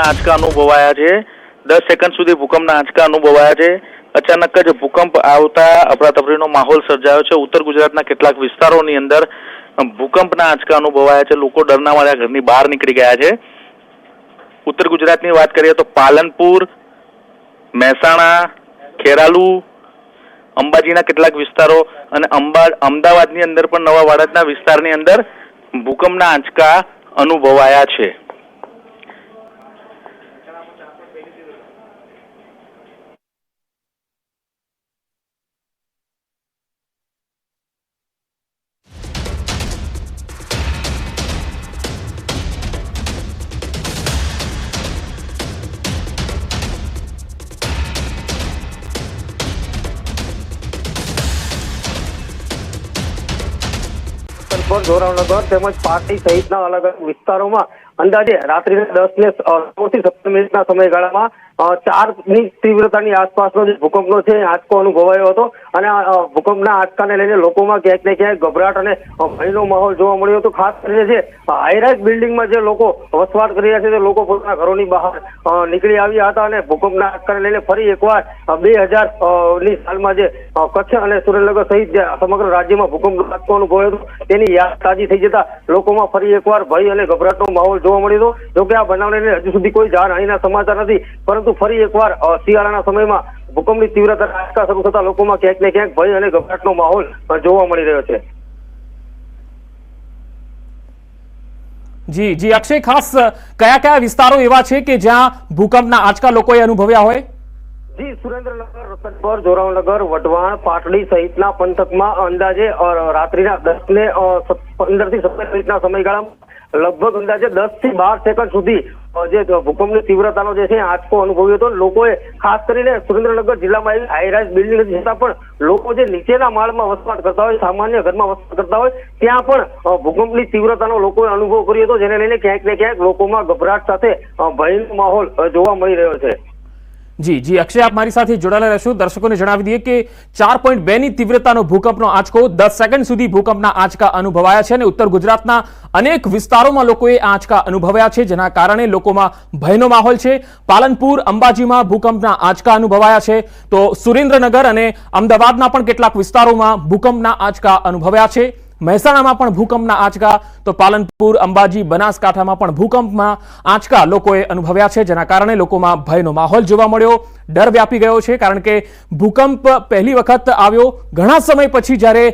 ભૂકંપના આંચકા અનુભવાયા છે. દસ સેકન્ડ સુધી ભૂકંપના આંચકા અનુભવાયા છે. અચાનક જ ભૂકંપ આવતા અફરાતફરીનો માહોલ સર્જાયો છે. ઉત્તર ગુજરાતના કેટલાક વિસ્તારોની અંદર ભૂકંપના આંચકા અનુભવાયા છે. લોકો ડરના માર્યા, ઘરની બહાર નીકળી ગયા છે. ઉત્તર ગુજરાતની વાત કરીએ તો પાલનપુર, મહેસાણા, ખેરાલુ, અંબાજીના કેટલાક વિસ્તારો અને અંબા, અમદાવાદની અંદર પણ નવા વાડજના વિસ્તારની અંદર ભૂકંપના આંચકા અનુભવાયા છે. પર જોરાવનગર તેમજ પાટી સહિતના અલગ અલગ વિસ્તારોમાં અંદાજે રાત્રિના દસ ને થી સત્તર મિનિટના સમયગાળામાં ચારની તીવ્રતાની આસપાસનો જે ભૂકંપનો છે, આંચકો અનુભવાયો હતો અને ભૂકંપના આંચકાને લઈને લોકોમાં ક્યાંક ને ક્યાંક ગભરાટ અને ભયનો માહોલ જોવા મળ્યો હતો, ખાસ કરીને જે હાઈરાઇઝ બિલ્ડિંગમાં જે લોકો વસવાટ કરી રહ્યા છે, તે લોકો પોતાના ઘરોની બહાર નીકળી આવ્યા હતા અને ભૂકંપના આંચકાને લઈને ફરી એકવાર બે હજારની સાલમાં જે કચ્છ અને સુરેન્દ્રનગર સહિત સમગ્ર રાજ્યમાં ભૂકંપનો આંચકો અનુભવ્યો હતો, તેની યાદ તાજી થઈ જતા લોકોમાં ફરી એકવાર ભય અને ગભરાટનો માહોલ જોવા મળ્યો હતો. જોકે આ બનાવને હજુ સુધી કોઈ જાનહાનિના સમાચાર નથી પરંતુ ફરી એકવાર શિયાળાના સમયમાં ભૂકંપની તીવ્રતા આંચકા શરૂ થતા લોકોમાં ક્યાંક ને ક્યાંક ભય અને ગભરાટનો માહોલ જોવા મળી રહ્યો છે. જી જી અક્ષય ખાસ કયા કયા વિસ્તારો એવા છે કે જ્યાં ભૂકંપના આંચકા લોકોએ અનુભવ્યા હોય? જી સુરેન્દ્રનગર રતનપર જોરાવનગર વઢવાણ પાટડી સહિતના પંથકમાં અંદાજે રાત્રિના દસ ને પંદરથી સત્તર મિનિટના સમયગાળામાં લગભગ અંદાજે દસથી બાર સેકન્ડ સુધી જે ભૂકંપની તીવ્રતાનો જે છે આંચકો અનુભવ્યો હતો. લોકોએ ખાસ કરીને સુરેન્દ્રનગર જિલ્લામાં એવી હાઈરાઇઝ બિલ્ડિંગ છતાં પણ લોકો જે નીચેના માળમાં વસવાટ કરતા હોય, સામાન્ય ઘરમાં વસવાટ કરતા હોય, ત્યાં પણ ભૂકંપની તીવ્રતાનો લોકોએ અનુભવ કર્યો હતો, જેને લઈને ક્યાંક ને ક્યાંક લોકોમાં ગભરાટ સાથે ભયનો માહોલ જોવા મળી રહ્યો છે. જી જી, અક્ષય, આપ મારી સાથે જોડાયેલા રહેશો. દર્શકોને જણાવી દઈએ કે ચાર પોઈન્ટ બે ની તીવ્રતાનો ભૂકંપનો આંચકો દસ સેકન્ડ સુધી ભૂકંપના આંચકા અનુભવાયા છે અને ઉત્તર ગુજરાતના અનેક વિસ્તારોમાં લોકોએ આંચકા અનુભવ્યા છે, જેના કારણે લોકોમાં ભયનો માહોલ છે. પાલનપુર, અંબાજીમાં ભૂકંપના આંચકા અનુભવાયા છે. તો સુરેન્દ્રનગર અને અમદાવાદના પણ કેટલાક વિસ્તારોમાં ભૂકંપના આંચકા અનુભવ્યા છે. મહેસાણામાં પણ ભૂકંપના આંચકા, તો પાલનપુર, અંબાજી, બનાસકાંઠામાં પણ ભૂકંપમાં આંચકા લોકોએ અનુભવ્યા છે, જેના કારણે લોકોમાં ભયનો માહોલ જોવા મળ્યો. ડર વ્યાપી ગયો છે, કારણ કે ભૂકંપ પહેલી વખત આવ્યો, ઘણા સમય પછી જ્યારે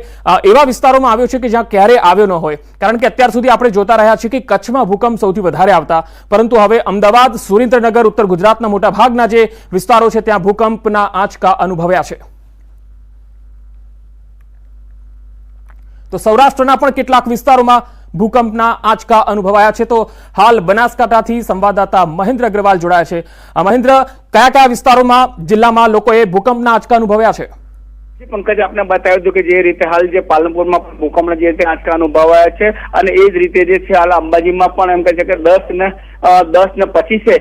એવા વિસ્તારોમાં આવ્યો છે કે જ્યાં ક્યારે આવ્યો ન હોય. કારણ કે અત્યાર સુધી આપણે જોતા રહ્યા છીએ કે કચ્છમાં ભૂકંપ સૌથી વધારે આવતા. પરંતુ હવે અમદાવાદ, સુરેન્દ્રનગર, ઉત્તર ગુજરાતના મોટા ભાગના જે વિસ્તારો છે, ત્યાં ભૂકંપના આંચકા અનુભવ્યા છે. તો સૌરાષ્ટ્રના પણ કેટલાક વિસ્તારોમાં ભૂકંપના આંચકા અનુભવાયા છે. તો હાલ બનાસકાંઠાથી સંવાદદાતા મહેન્દ્ર અગ્રવાલ જોડાયા છે. મહેન્દ્ર કયા કયા વિસ્તારોમાં, જિલ્લામાં લોકોએ ભૂકંપના આંચકા અનુભવ્યા છે? પંકજ, આપને બતાવ્યું હતું કે જે રીતે હાલ જે પાલનપુરમાં ભૂકંપના જે રીતે આંચકા અનુભવાયા છે અને એ જ રીતે જે છે હાલ અંબાજીમાં પણ એમ કહે છે કે દસ ને દસ ને પચીસે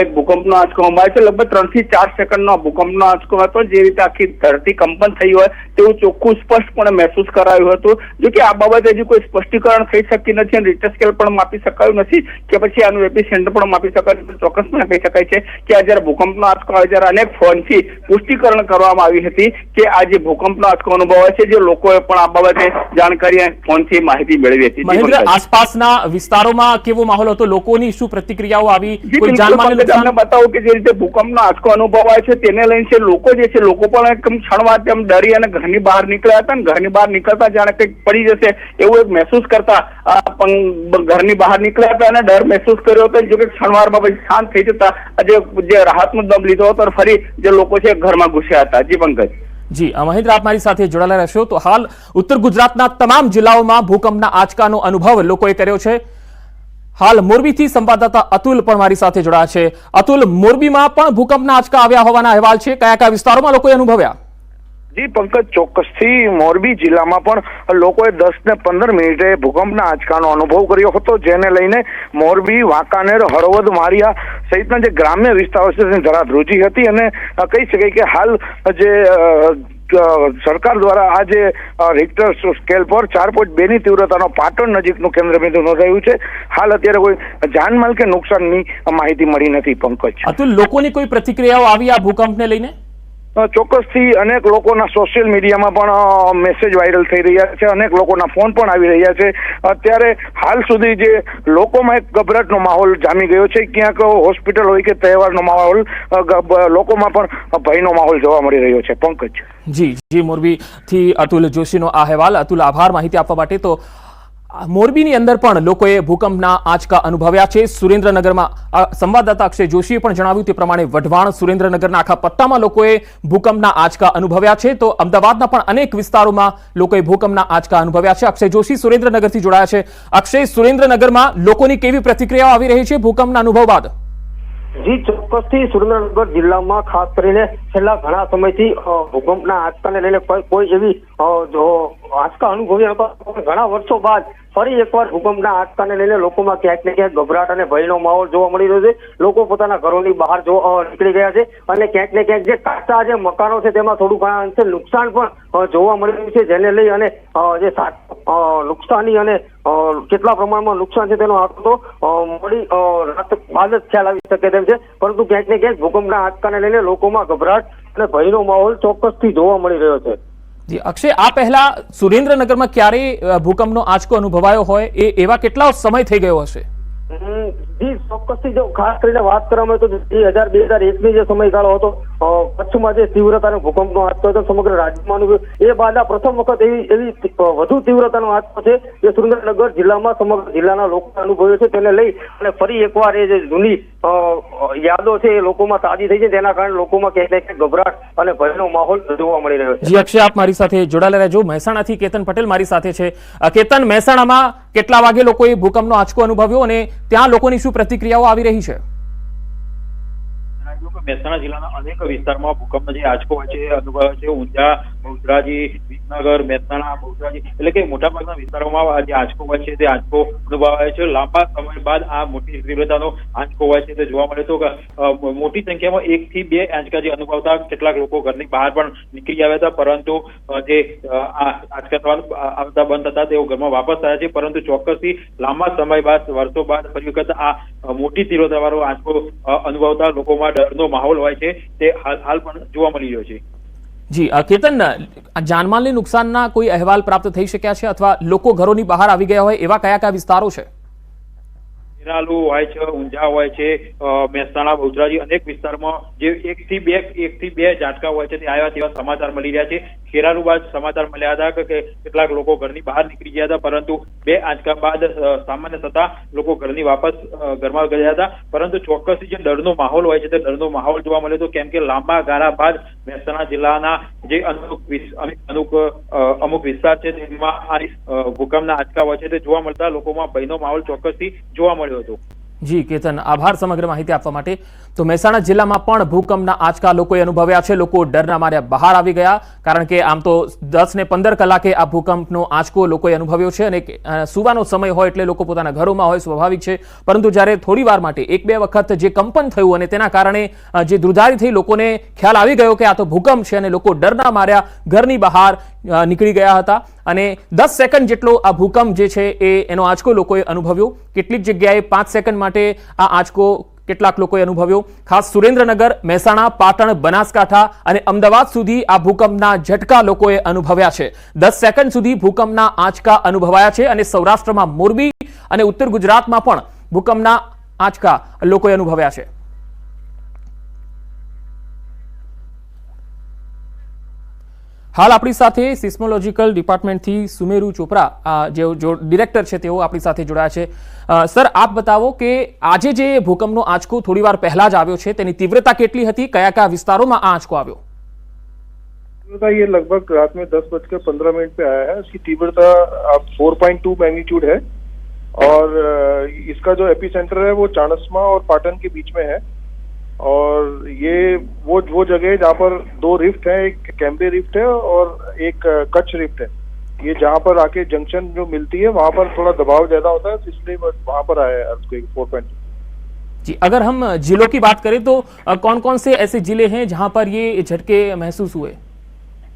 એક ભૂકંપનો આંચકો અંબાય છે. લગભગ ત્રણથી ચાર સેકન્ડનો ભૂકંપનો આંચકો હતો. જે રીતે આખી ધરતી કંપન થઈ હોય તેવું ચોખ્ખું સ્પષ્ટપણે મહેસૂસ કરાયું હતું. જો કે આ બાબતે હજી કોઈ સ્પષ્ટીકરણ થઈ શકી નથી અને રિટર સ્કેલ પણ માપી શકાયું નથી કે પછી આનું એપી સેન્ટર પણ માપી શકાય ચોક્કસપણે કહી શકાય છે કે આ જયારે ભૂકંપનો આંચકો આવે ત્યારે અનેક ફોનથી પુષ્ટિકરણ કરવામાં આવી હતી કે આ જે ભૂકંપનો આંચકો અનુભવાય છે જે લોકોએ પણ આ બાબતે જાણકારી ફોનથી માહિતી મેળવી હતી. મહેન્દ્ર આસપાસના વિસ્તારોમાં કેવો માહોલ હતો? લોકોની શું પ્રતિક્રિયાઓ આવી? કોઈ બિલકુલ નુકસાન? બતાવું કે જે રીતે ભૂકંપનો આંચકો અનુભવાય છે તેને લઈને છે લોકો જે છે લોકો પણ એકદમ ક્ષણવાર તેમ ડરી અને ઘરની બહાર નીકળ્યા હતા અને ઘરની બહાર નીકળતા જાણે કંઈક પડી જશે એવું એક મહેસૂસ કરતા ઘરની બહાર નીકળ્યા હતા અને ડર મહેસૂસ કર્યો હતો જો કે ક્ષણવારમાં પછી શાંત થઈ જતા આજે જે રાહતનો દમ લીધો હતો ફરી જે લોકો છે ઘરમાં ઘૂસ્યા હતા. જી પંકજ. જી મહેન્દ્ર, આપ મારી સાથે જોડાયેલા રહેશો. તો હાલ ઉત્તર ગુજરાતના તમામ જિલ્લાઓમાં ભૂકંપના આંચકાનો અનુભવ લોકોએ કર્યો છે. હાલ મોરબીથી સંવાદદાતા અતુલ પણ મારી સાથે જોડાયા છે. અતુલ, મોરબીમાં પણ ભૂકંપના આંચકા આવ્યા હોવાના અહેવાલ છે. કયા કયા વિસ્તારોમાં લોકોએ અનુભવ્યા? જી, પંકજ, ચોક્કસથી મોરબી જિલ્લામાં પણ લોકોએ દસ ને પંદર મિનિટે ભૂકંપના આંચકાનો અનુભવ કર્યો હતો, જેને લઈને મોરબી, વાંકાનેર, હળવદ મારિયા સહિતના જે ગ્રામ્ય વિસ્તારો છે, તેની જરા ધ્રુજી હતી અને કહી શકાય કે હાલ જે સરકાર દ્વારા આ જે રિક્ટર સ્કેલ પર ચાર પોઈન્ટ બે ની તીવ્રતાનો પાટણ નજીકનું કેન્દ્ર બિંદુ નોંધાયું છે. હાલ અત્યારે કોઈ જાનમાલ કે નુકસાનની માહિતી મળી નથી, પંકજ. અતુલ લોકોની કોઈ પ્રતિક્રિયાઓ આવી આ ભૂકંપને લઈને? ચોક્કસથી અનેક લોકોના સોશિયલ મીડિયામાં પણ મેસેજ વાયરલ થઈ રહ્યા છે. અનેક લોકોના ફોન પણ આવી રહ્યા છે. અત્યારે હાલ સુધી જે લોકોમાં એક ગભરાટનો માહોલ જામી ગયો છે. ક્યાંક હોસ્પિટલ હોય કે તહેવારનો માહોલ લોકોમાં પણ ભયનો માહોલ જોવા મળી રહ્યો છે. પંકજ. જી જી મોરબીથી અતુલ જોશીનો આ અહેવાલ. અતુલ, આભાર માહિતી આપવા માટે તો મોરબીની અંદર પણ લોકોએ ભૂકંપના આંચકા અનુભવ્યા છે. સુરેન્દ્રનગરમાં સંવાદદાતા અક્ષય જોશીએ પણ જણાવ્યું તે પ્રમાણે વઢવાણ સુરેન્દ્રનગરના આખા પટ્ટામાં લોકોએ ભૂકંપના આંચકા અનુભવ્યા છે. તો અમદાવાદના પણ અનેક વિસ્તારોમાં લોકોએ ભૂકંપના આંચકા અનુભવ્યા છે. અક્ષય જોશી સુરેન્દ્રનગરથી જોડાયા છે. અક્ષય, સુરેન્દ્રનગરમાં લોકોની કેવી પ્રતિક્રિયાઓ આવી રહી છે ભૂકંપના અનુભવ બાદ? જી, ચોક્કસથી સુરેન્દ્રનગર જિલ્લામાં ખાસ કરીને છેલ્લા ઘણા સમયથી ભૂકંપના આંચકાને લઈને કોઈ એવી જો આંચકા અનુભવ્યા હતા ઘણા વર્ષો બાદ ફરી એકવાર ભૂકંપના આંચકાને લઈને લોકોમાં ક્યાંક ને ક્યાંક ગભરાટ અને ભયનો માહોલ જોવા મળી રહ્યો છે. લોકો પોતાના ઘરોની બહાર નીકળી ગયા છે અને ક્યાંક ને ક્યાંક જે કાચા જે મકાનો છે તેમાં થોડું ઘણા અંશે નુકસાન પણ જોવા મળી રહ્યું છે, જેને લઈ અને જે નુકસાની અને કેટલા પ્રમાણમાં નુકસાન છે તેનો આંકડો મોડી રાત બાદ જ ખ્યાલ આવી શકે તેમ છે. પરંતુ ક્યાંક ને ક્યાંક ભૂકંપના આંચકાને લઈને લોકોમાં ગભરાટ અને ભયનો માહોલ ચોક્કસથી જોવા મળી રહ્યો છે. જી, અક્ષય, આ પહેલા સુરેન્દ્રનગરમાં ક્યારેય ભૂકંપનો આંચકો અનુભવાયો હોય, એ, એવા કેટલા સમય થઈ ગયો હશે? જી, ચોક્કસથી જો ખાસ કરીને વાત કરવામાં તો બે હજાર બે હજાર એકની જે સમયગાળો હતો કચ્છમાં જે તીવ્રતાનો ભૂકંપનો આંચકો હતો, સમગ્ર રાજ્યમાં એ બાદ આ પ્રથમ વખત એવી એવી વધુ તીવ્રતાનો આંચકો છે જે સુરેન્દ્રનગર જિલ્લામાં સમગ્ર જિલ્લાના લોકો અનુભવ્યો છે. તેને લઈ અને ફરી એકવાર એ જે જૂની યાદો છે એ લોકોમાં તાજી થઈ છે. તેના કારણે લોકોમાં ક્યાંક ને ક્યાંક ગભરાટ અને ભયનો માહોલ જોવા મળી રહ્યો છે. જી, અક્ષય, આપ મારી સાથે જોડાયેલા રહેજો. મહેસાણાથી કેતન પટેલ મારી સાથે છે. કેતન, મહેસાણામાં કેટલા વાગે લોકોએ ભૂકંપનો આંચકો અનુભવ્યો અને ત્યાં લોકોની શું પ્રતિક્રિયાઓ આવી રહી છે? મહેસાણા જિલ્લાના અનેક વિસ્તારમાં ભૂકંપનો જે આંચકો હોય છે અનુભવ અનુભવાય છે ઊંઝા બહુચરાજી વિસનગર, મહેસાણા બહુચરાજી એટલે કે મોટાભાગના વિસ્તારોમાં જે આંચકો હોય છે. તે આંચકો અનુભવાય છે. લાંબા સમય બાદ આ મોટી તીવ્રતાનો આંચકો હોય છે. તે જોવા મળે તો મોટી સંખ્યામાં એક થી બે આંચકા જે અનુભવતા કેટલાક લોકો ઘરની બહાર પણ નીકળી આવ્યા હતા. પરંતુ જે આંચકા આવતા બંધ હતા તેઓ ઘરમાં વાપસ થયા છે. પરંતુ ચોક્કસથી લાંબા સમય બાદ, વર્ષો બાદ, ફરી વખત આ મોટી તીવ્રતાવાળો આંચકો અનુભવતા લોકોમાં ડરનો માહોલ હોય છે. તે હાલ હાલ પણ જોવા મળી રહ્યો છે. જી કેતન જાનમાલની નુકસાનના કોઈ અહેવાલ પ્રાપ્ત થઈ શક્યા છે અથવા લોકો ઘરોની બહાર આવી ગયા હોય એવા કયા કયા વિસ્તારો છે? નિરાલુ હોય છે, ઊંઝા હોય છે મહેસાણા બહુચરાજી અનેક વિસ્તારમાં જે એક થી બે એક થી બે ઝાટકા હોય છે, તે આવ્યા તેવા સમાચાર મળી રહ્યા છે. ખેરાલુ બાદ સમાચાર મળ્યા હતા કે- કેટલાક લોકો ઘરની બહાર નીકળી ગયા હતા, પરંતુ બે આંચકા બાદ સામાન્ય થતા લોકો ઘરની વાપસ ઘરમાં ગયા હતા. પરંતુ ચોક્કસ જે ડરનો માહોલ હોય છે, તે ડરનો માહોલ જોવા મળ્યો હતો. કેમ કે લાંબા ગાળા બાદ મહેસાણા જિલ્લાના જે અમુક અમુક વિસ્તાર છે, તેમાં આ ભૂકંપના આંચકા હોય છે, તે જોવા મળતા લોકોમાં ભયનો માહોલ ચોક્કસથી જોવા મળ્યો. હતો. જી, કેતન, આભાર સમગ્ર માહિતી આપવા માટે. તો મહેસાણા જિલ્લામાં પણ ભૂકંપના આંચકા લોકોએ અનુભવ્યા છે. લોકો ડરના માર્યા બહાર આવી ગયા. કારણ કે આમ તો દસ ને પંદર કલાકે આ ભૂકંપનો આંચકો લોકોએ અનુભવ્યો છે અને સુવાનો સમય હોય એટલે લોકો પોતાના ઘરોમાં હોય, સ્વાભાવિક છે. પરંતુ જ્યારે થોડી વાર માટે, એક બે વખત જે કંપન થયું અને તેના કારણે જે ધ્રુજારી થઈ લોકોને ખ્યાલ આવી ગયો કે આ તો ભૂકંપ છે અને લોકો ડરના માર્યા ઘરની બહાર નીકળી ગયા હતા અને દસ સેકન્ડ જેટલો આ ભૂકંપ જે છે એ એનો આંચકો લોકોએ અનુભવ્યો. કેટલીક જગ્યાએ પાંચ સેકન્ડ માટે આ આંચકો કેટલાક લોકોએ અનુભવ્યો. ખાસ સુરેન્દ્રનગર, મહેસાણા, પાટણ, બનાસકાંઠા અને અમદાવાદ સુધી આ ભૂકંપના ઝટકા લોકોએ અનુભવ્યા છે. દસ સેકન્ડ સુધી ભૂકંપના આંચકા અનુભવાયા છે અને સૌરાષ્ટ્રમાં મોરબી અને ઉત્તર ગુજરાતમાં પણ ભૂકંપના આંચકા લોકોએ અનુભવ્યા છે. હાલ આપણી સાથે સિસ્મોલોજીકલ ડિપાર્ટમેન્ટથી સુમેરુ ચોપરા અ, જે જો ડિરેક્ટર છે તેઓ આપણી સાથે જોડાયા છે અ, સર આપ બતાવો કે આજે જે ભૂકંપનો આંચકો થોડી વાર પહેલા જ આવ્યો છે તેની તીવ્રતા કેટલી હતી કયા કયા વિસ્તારોમાં આ આંચકો આવ્યો तीव्रता ये लगभग रात में दस बज कर पंद्रह मिनट पे आया है इसकी तीव्रता अब फोर पॉइंट टू मैग्नीट्यूड है और अ, इसका जो एपी सेंटर है वो चाणस्मा और पाटन के बीच में है और ये वो वो जगह है जहाँ पर दो रिफ्ट है एक कैम्ब्रे रिफ्ट है और एक कच्छ रिफ्ट है। ये जहाँ पर आके जंक्शन जो मिलती है वहाँ पर थोड़ा दबाव ज़्यादा होता है तो इसलिए वहाँ पर आया है अर्थक्वेक फोर पॉइंट। जी अगर हम जिलों की बात करें तो कौन कौन से ऐसे ज़िले हैं जहाँ पर ये झटके महसूस हुए?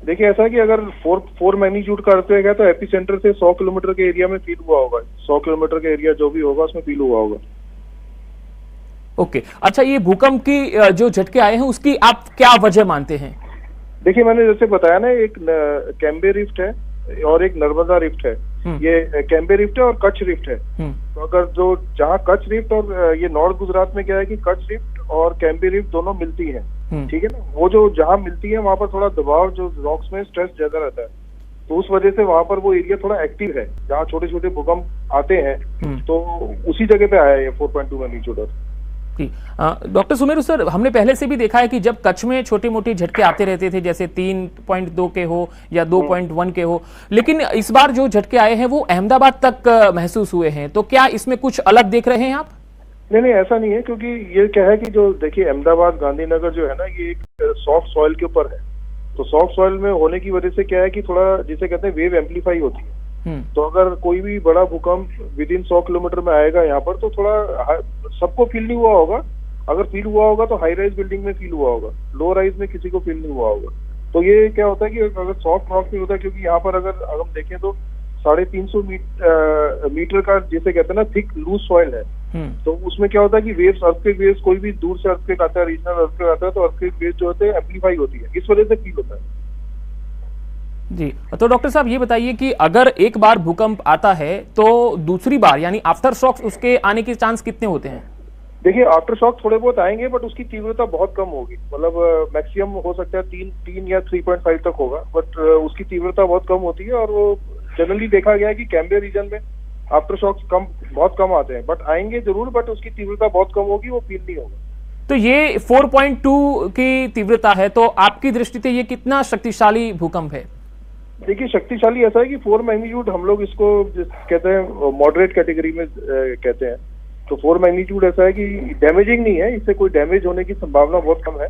देखिए ऐसा कि अगर फोर फोर मैग्नीट्यूड का अर्थ है तो एपी सेंटर से सौ किलोमीटर के एरिया में फील हुआ होगा। सौ किलोमीटर के एरिया जो भी होगा उसमें फील हुआ होगा। ओके। अच्छा ये भूकंप की जो झटके आए हैं उसकी आप क्या वजह मानते हैं? देखिए मैंने जैसे बताया ना एक कैम्बे रिफ्ट है और एक नर्मदा रिफ्ट है। हम्म। ये कैम्बे रिफ्ट है और कच्छ रिफ्ट है। हम्म, तो अगर जो जहाँ कच्छ रिफ्ट और ये नॉर्थ गुजरात में क्या है कि कच्छ रिफ्ट और कैम्बे रिफ्ट दोनों मिलती हैं हम्म। ठीक है ना? वो जो जहाँ मिलती है वहाँ पर थोड़ा दबाव जो रॉक्स में स्ट्रेस ज़्यादा रहता है। तो उस वजह से वहाँ पर वो एरिया थोड़ा एक्टिव है। जहाँ छोटे छोटे भूकंप आते हैं। तो उसी जगह पे आया है ये फोर पॉइंट टू मैग्नीट्यूड जी डॉक्टर सुमेरु सर हमने पहले से भी देखा है कि जब कच्छ में छोटे मोटे झटके आते रहते थे जैसे तीन पॉइंट दो के हो या दो पॉइंट वन के हो लेकिन इस बार जो झटके आए हैं वो अहमदाबाद तक महसूस हुए हैं। तो क्या इसमें कुछ अलग देख रहे हैं आप? नहीं नहीं ऐसा नहीं है क्योंकि ये क्या है कि जो देखिए अहमदाबाद गांधीनगर जो है ना ये एक सॉफ्ट सॉइल के ऊपर है। तो सॉफ्ट सॉइल में होने की वजह से क्या है कि थोड़ा जिसे कहते हैं वेव एम्पलीफाई होती है। हम्म, तो अगर कोई भी बड़ा भूकंप विद इन सौ किलोमीटर में आएगा यहाँ पर तो थोड़ा सबको फील नहीं हुआ होगा। अगर फील हुआ होगा तो हाई राइज बिल्डिंग में फील हुआ होगा। लो राइज में किसी को फील नहीं हुआ होगा। तो ये क्या होता है कि अगर सॉफ्ट रॉक में होता है क्योंकि यहाँ पर अगर हम देखें तो साढ़े तीन सौ मीटर का जैसे कहते हैं ना थिक लूज सॉइल है। हम्म, तो उसमें क्या होता है कि वेव्स अर्थक्वेक वेव्स कोई भी दूर से अर्थक्वेक आता है रीजनल अर्थक्वेक आता है तो अर्थक्वेक वेव्स जो होते हैं एम्पलीफाई होती है। इस वजह से फील होता है। जी तो डॉक्टर साहब ये बताइए कि अगर एक बार भूकंप आता है तो दूसरी बार यानी आफ्टर शॉक्स उसके आने के चांस कितने होते हैं? देखिए आफ्टर शॉक थोड़े बहुत आएँगे बट उसकी तीव्रता बहुत कम होगी। मतलब मैक्सिमम हो सकता है तीन तीन या थ्री पॉइंट फाइव तक होगा बट उसकी तीव्रता बहुत कम होती है और वो जनरली देखा गया है कि कैम्बे रीजन में आफ्टर शॉक्स कम बहुत कम आते हैं। बट आएँगे ज़रूर बट उसकी तीव्रता बहुत कम होगी वो फील नहीं होगा। तो ये 4.2 की तीव्रता है तो आपकी दृष्टि से ये कितना शक्तिशाली भूकंप है? देखिए, शक्तिशाली ऐसा है कि फोर मैग्नीट्यूड हम लोग इसको कहते हैं मॉडरेट कैटेगरी में कहते हैं। तो फोर मैग्नीट्यूड ऐसा है कि डैमेजिंग नहीं है, इससे कोई डैमेज होने की संभावना बहुत कम है।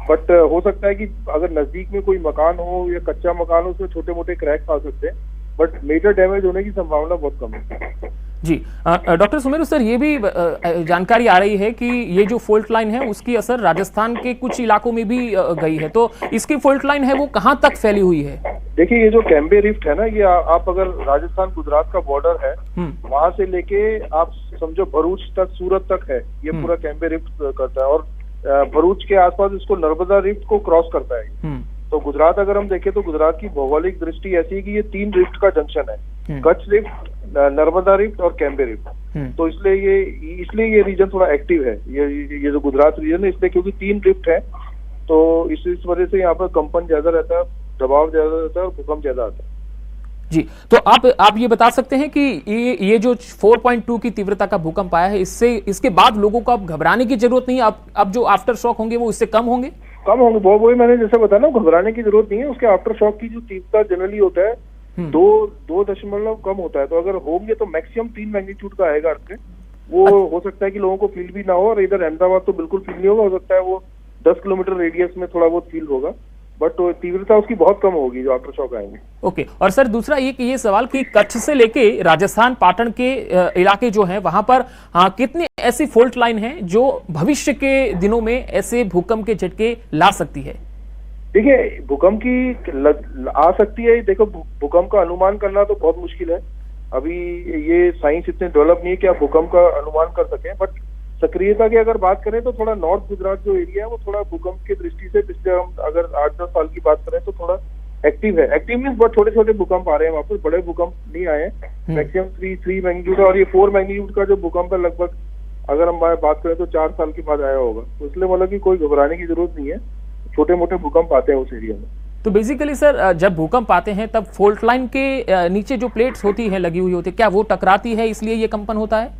बट हो सकता है कि अगर नज़दीक में कोई मकान हो या कच्चा मकान हो, उसमें छोटे मोटे क्रैक्स आ सकते हैं बट मेजर डैमेज होने की संभावना बहुत कम है। जी डॉक्टर सुमेरु सर ये भी जानकारी आ रही है कि ये जो फोल्ट लाइन है उसकी असर राजस्थान के कुछ इलाकों में भी गई है। तो इसकी फोल्ट लाइन है वो कहाँ तक फैली हुई है? देखिए ये जो कैम्बे रिफ्ट है ना ये आ, आप अगर राजस्थान गुजरात का बॉर्डर है हम्म, वहाँ से लेके आप समझो भरूच तक सूरत तक है ये हम्म। पूरा कैम्बे रिफ्ट करता है और भरूच के आसपास इसको नर्मदा रिफ्ट को क्रॉस करता है। हम्म, तो गुजरात अगर हम देखें तो गुजरात की भौगोलिक दृष्टि ऐसी है कि ये तीन रिफ्ट का जंक्शन है। हम्म। कच्छ रिफ्ट नर्मदा रिफ्ट और कैम्बे रिफ्ट। हम्म, तो इसलिए ये इसलिए ये रीजन थोड़ा एक्टिव है। ये ये जो गुजरात रीजन है इसलिए क्योंकि तीन रिफ्ट है तो इस इस वजह से यहाँ पर कंपन ज़्यादा रहता है दबाव ज़्यादा रहता है और भूकंप ज़्यादा आता है। जी तो आप आप ये बता सकते हैं कि ये ये जो 4.2 की तीव्रता का भूकंप आया है इससे इसके बाद लोगों को अब घबराने की ज़रूरत नहीं है? अब अब जो आफ्टर शॉक होंगे वो इससे कम होंगे? कम होंगे वो वही मैंने जैसे बताया ना घबराने की ज़रूरत नहीं है। उसके आफ्टर शॉक की जो तीव्रता जनरली होता है हम्म। दो दो दशमलव कम होता है। तो अगर होंगे तो मैक्सिमम तीन मैग्नीट्यूड का आएगा अर्थ वो हो सकता है कि लोगों को फील भी ना हो और इधर अहमदाबाद तो बिल्कुल फील नहीं होगा हो सकता है वो दस किलोमीटर रेडियस में थोड़ा बहुत फील होगा। बट तीव्रता उसकी बहुत कम होगी जो आफ्टर शॉक आएँगे। ओके और सर दूसरा एक ये सवाल कि कच्छ से लेके राजस्थान पाटन के इलाके जो हैं वहाँ पर हाँ, कितने ऐसी फॉल्ट लाइन हैं जो भविष्य के दिनों में ऐसे भूकंप के झटके ला सकती है? देखिए भूकंप की लग, आ सकती है। देखो भूकंप का अनुमान करना तो बहुत मुश्किल है। अभी ये साइंस इतने डेवलप नहीं है कि आप भूकंप का अनुमान कर सकें बट सक्रियता की अगर बात करें तो थोड़ा नॉर्थ गुजरात जो एरिया है वो थोड़ा भूकंप की दृष्टि से पिछले हम अगर आठ दस साल की बात करें तो थोड़ा एक्टिव है। एक्टिव मीन बहुत छोटे छोटे भूकंप आ रहे हैं वहाँ पर बड़े भूकंप नहीं आए हैं। मैक्सिमम थ्री थ्री मैग्नीट्यूड और ये फोर मैग्नीट्यूड का जो भूकंप है लगभग अगर हम बात करें तो चार साल के बाद आया होगा। तो इसलिए मतलब कि कोई घबराने की ज़रूरत नहीं है। छोटे मोटे भूकंप आते हैं उस एरिया में। तो बेसिकली सर जब भूकंप आते हैं तब फोल्ट लाइन के नीचे जो प्लेट्स होती है लगी हुई होती है क्या वो टकराती है इसलिए ये कंपन होता है?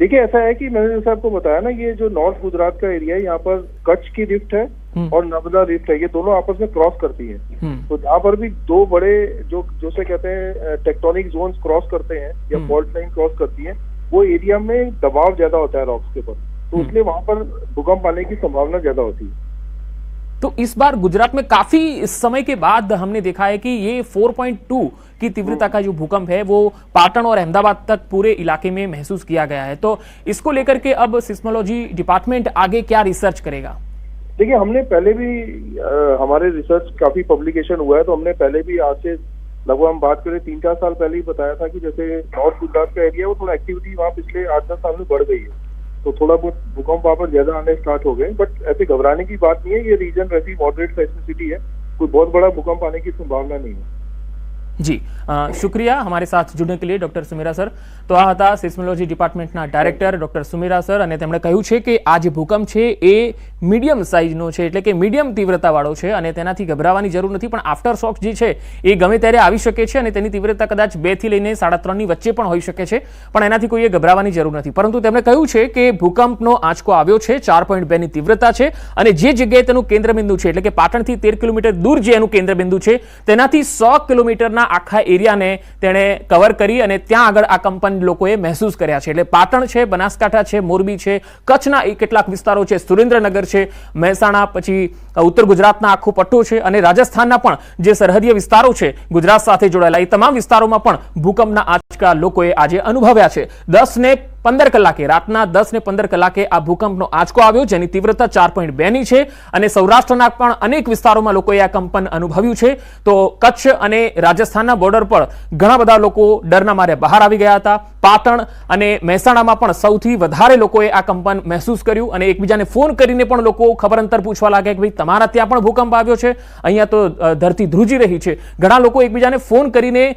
देखिए ऐसा है कि मैंने जैसे आपको बताया ना ये जो नॉर्थ गुजरात का एरिया है यहाँ पर कच्छ की रिफ्ट है हम्म। और नर्मदा रिफ्ट है ये दोनों आपस में क्रॉस करती है हम्म, तो जहाँ पर भी दो बड़े जो जो से कहते हैं टेक्टोनिक जोन क्रॉस करते हैं या। फॉल्ट लाइन क्रॉस करती है वो एरिया में दबाव ज़्यादा होता है रॉक्स के ऊपर तो हम्म। इसलिए वहाँ पर भूकंप आने की संभावना ज़्यादा होती है तो इस बार गुजरात में काफ़ी समय के बाद हमने देखा है कि ये 4.2 की तीव्रता का जो भूकंप है वो पाटन और अहमदाबाद तक पूरे इलाके में महसूस किया गया है। तो इसको लेकर के अब सिस्मोलॉजी डिपार्टमेंट आगे क्या रिसर्च करेगा? देखिए हमने पहले भी अ, हमारे रिसर्च काफ़ी पब्लिकेशन हुआ है तो हमने पहले भी आज से लगभग हम बात करें तीन चार साल पहले ही बताया था कि जैसे नॉर्थ गुजरात का एरिया वो थोड़ा एक्टिविटी वहाँ पिछले आठ दस साल में बढ़ गई है। तो थोड़ा बहुत भूकंप वहाँ पर ज्यादा आने स्टार्ट हो गए बट ऐसे घबराने की बात नहीं है ये रीजन वैसी मॉडरेट सेस्मिसिटी है कोई बहुत बड़ा भूकंप आने की संभावना नहीं है જી અ, શુક્રિયા હમારે સાથ जुड़ने के लिए ડોક્ટર સુમેરા સર તો આ હતા સિસ્મોલોજી ડિપાર્ટમેન્ટના ડાયરેક્ટર ડોક્ટર સુમેરા સર અને તેમણે કહ્યું છે કે આ જે ભૂકંપ છે એ મીડિયમ સાઇઝનો છે એટલે કે મીડિયમ તીવ્રતાવાળો છે અને તેનાથી ગભરાવાની જરૂર નથી પણ આફ્ટર શોક જે છે એ ગમે ત્યારે આવી શકે છે અને તેની તીવ્રતા કદાચ બે થી લઈને સાડા ત્રણની વચ્ચે પણ હોઈ શકે છે પણ એનાથી કોઈએ ગભરાવાની જરૂર નથી પરંતુ તેમણે કહ્યું છે કે ભૂકંપનો આંચકો આવ્યો છે ચાર પોઈન્ટ બેની તીવ્રતા છે અને જે જગ્યાએ તેનું કેન્દ્રબિંદુ છે એટલે કે પાટણથી તેર કિલોમીટર દૂર જે એનું કેન્દ્રબિંદુ છે તેનાથી સો કિલોમીટરના આખા એરિયાને તેણે કવર કરી અને ત્યાં આગળ આ કંપન લોકોએ મહેસૂસ કર્યા છે. એટલે પાટણ છે, બનાસકાંઠા છે, મોરબી છે, કચ્છના એ કેટલાક વિસ્તારો છે. સુરેન્દ્રનગર છે, મહેસાણા, પછી ઉત્તર ગુજરાતના આખો પટ્ટો છે અને રાજસ્થાનના પણ જે સરહદીય વિસ્તારો છે, ગુજરાત સાથે જોડાયેલા. એ તમામ વિસ્તારોમાં પણ ભૂકંપના આંચકા લોકોએ આજે અનુભવ્યા છે. દસ ને પંદર કલાકે, રાતના દસ ને પંદર કલાકે આ ભૂકંપનો આંચકો આવ્યો, જેની તીવ્રતા ચાર પોઈન્ટ બેની છે. અને સૌરાષ્ટ્રના પણ અનેક વિસ્તારોમાં લોકોએ આ કંપન અનુભવ્યું છે. તો કચ્છ અને રાજસ્થાનના બોર્ડર પર ઘણા બધા લોકો ડરના મારે બહાર આવી ગયા હતા. પાટણ અને મહેસાણામાં પણ સૌથી વધારે લોકોએ આ કંપન મહેસૂસ કર્યું. અને એકબીજાને ફોન કરીને પણ લોકો ખબર અંતર પૂછવા લાગ્યા કે ભાઈ, તમારા ત્યાં પણ ભૂકંપ આવ્યો છે? અહીંયા તો ધરતી ધ્રુજી રહી છે. ઘણા લોકો એકબીજાને ફોન કરીને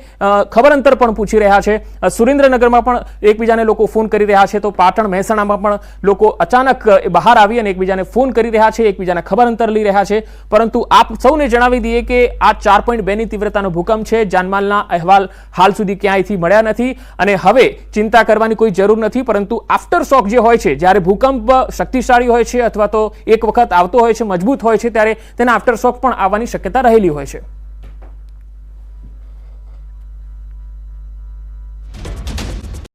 ખબર અંતર પણ પૂછી રહ્યા છે. સુરેન્દ્રનગરમાં પણ એકબીજાને લોકો ફોન કરી રહ્યા છે, તો પાટણ મહેસાણામાં પણ લોકો અચાનક બહાર આવી અને એકબીજાને ફોન કરી રહ્યા છે, એકબીજાને ખબર અંતર લઈ રહ્યા છે. પરંતુ આપ સૌને જણાવી દઈએ કે આ ચાર પોઈન્ટ બેની તીવ્રતાનો ભૂકંપ છે, જાનમાલના અહેવાલ હાલ સુધી ક્યાંયથી મળ્યા નથી અને હવે ચિંતા કરવાની કોઈ જરૂર નથી, પરંતુ આફ્ટર શોક જે હોય છે, જ્યારે ભૂકંપ શક્તિશાળી હોય છે અથવા તો એક વખત આવતો હોય છે, મજબૂત હોય છે, ત્યારે તેના આફ્ટર શોક પણ આવવાની શક્યતા રહેલી હોય છે.